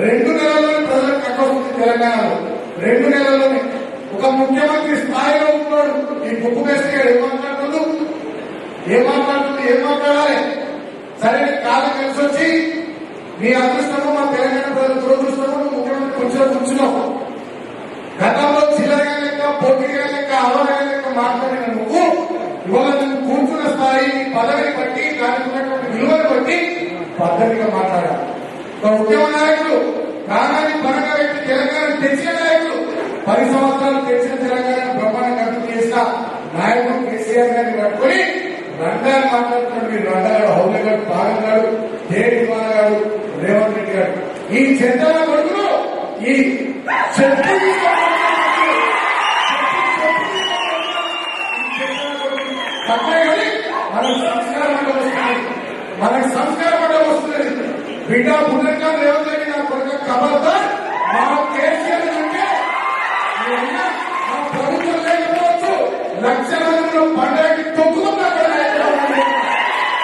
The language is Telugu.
రెండు నెలల్లోనే ప్రజలకు కట్టవుతుంది తెలంగాణలో. రెండు నెలల్లోనే. ఒక ముఖ్యమంత్రి స్థాయిలో ఉన్నాడు. ఈ బుక్ వేస్తే ఏం మాట్లాడుతుండు? ఏం మాట్లాడుతుంది ఏం మాట్లాడాలి? సరే కాలం కలిసి వచ్చి మీ అదృష్టము మా తెలంగాణ ప్రజల దురదృష్టము ముఖ్యమంత్రి కొంచెం కూర్చున్నావు. గతంలో చిల్లరగా లెక్క పోటీగా లెక్క అవగా లెక్క మాట్లాడిన నువ్వు ఇవాళ నువ్వు కూర్చున్న స్థాయి పదవిని బట్టి దానికి ఉన్నటువంటి విలువను బట్టి పద్ధతిగా మాట్లాడాలి. ఒక పది సంవత్సరాలు తెచ్చిన తెలంగాణ బ్రహ్మాండ అభివృద్ధి చేసిన నాయకుడు కేసీఆర్ గారిని పట్టుకుని రంగాలు మాట్లాడుతున్నాడు మీరు రంగాడు హౌల గారు పాగల్ గారు దేవి కుమార్ గారు. రేవంత్ రెడ్డి గారు ఈ చెత్తల కొడుకులు. ఈ చెత్త మనకు సంస్కారం అంటే వస్తుంది. మనకు సంస్కారం వస్తుంది. బిడ్డ పుణ్యంగా రేవంత్ लक्ष्य पड़े